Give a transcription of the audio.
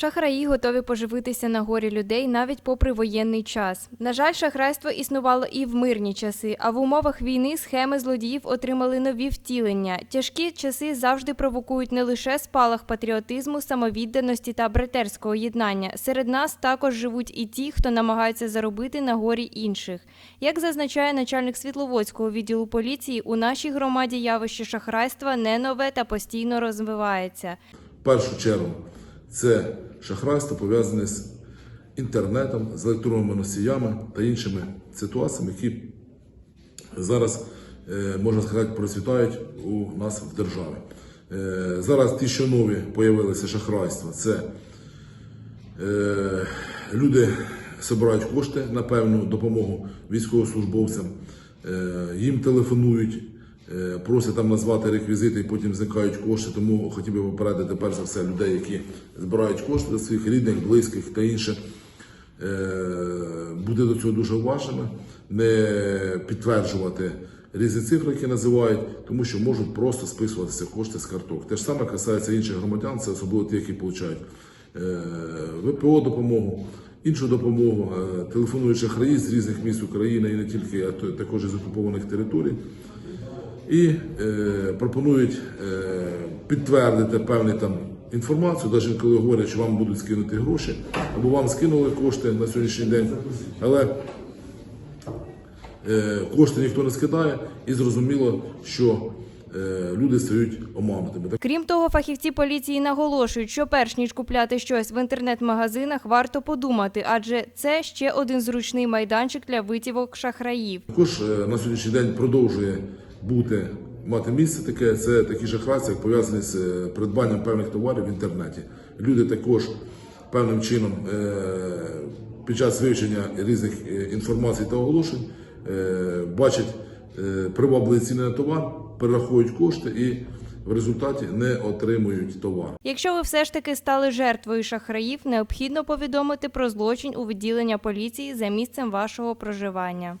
Шахраї готові поживитися на горі людей навіть попри воєнний час. На жаль, шахрайство існувало і в мирні часи, а в умовах війни схеми злодіїв отримали нові втілення. Тяжкі часи завжди провокують не лише спалах патріотизму, самовідданості та братерського єднання. Серед нас також живуть і ті, хто намагається заробити на горі інших. Як зазначає начальник Світловодського відділу поліції, у нашій громаді явище шахрайства не нове та постійно розвивається. Першу чергу це шахрайство пов'язане з інтернетом, з електронними носіями та іншими ситуаціями, які зараз, е, можна сказати, процвітають у нас в державі. Е, Зараз ті, що нові появилися шахрайства, це е, люди збирають кошти на певну допомогу військовослужбовцям, їм телефонують, просять там назвати реквізити і потім зникають кошти. Тому хотів би попередити перш за все людей, які збирають кошти для своїх рідних, близьких та інше. Е, Бути до цього дуже уважними, не підтверджувати різні цифри, які називають, тому що можуть просто списуватися кошти з карток. Те ж саме касається інших громадян, це особливо ті, які отримують е, ВПО допомогу, іншу допомогу, е, телефонують шахраї з різних міст України і не тільки, а також із окупованих територій. І е, пропонують е, підтвердити певну там інформацію, навіть коли говорять, що вам будуть скинути гроші, або вам скинули кошти на сьогоднішній день, але е, кошти ніхто не скидає, і зрозуміло, що е, люди стають оманутими. Крім того, фахівці поліції наголошують, що перш ніж купляти щось в інтернет-магазинах, варто подумати, адже це ще один зручний майданчик для витівок шахраїв. Також е, на сьогоднішній день продовжує бути мати місце таке. Це такі шахрайці, як пов'язані з е, придбанням певних товарів в інтернеті. Люди також певним чином е, під час вивчення різних е, інформацій та оголошень бачать привабливі ціни на товар, перераховують кошти і в результаті не отримують товар. Якщо ви все ж таки стали жертвою шахраїв, необхідно повідомити про злочин у відділення поліції за місцем вашого проживання.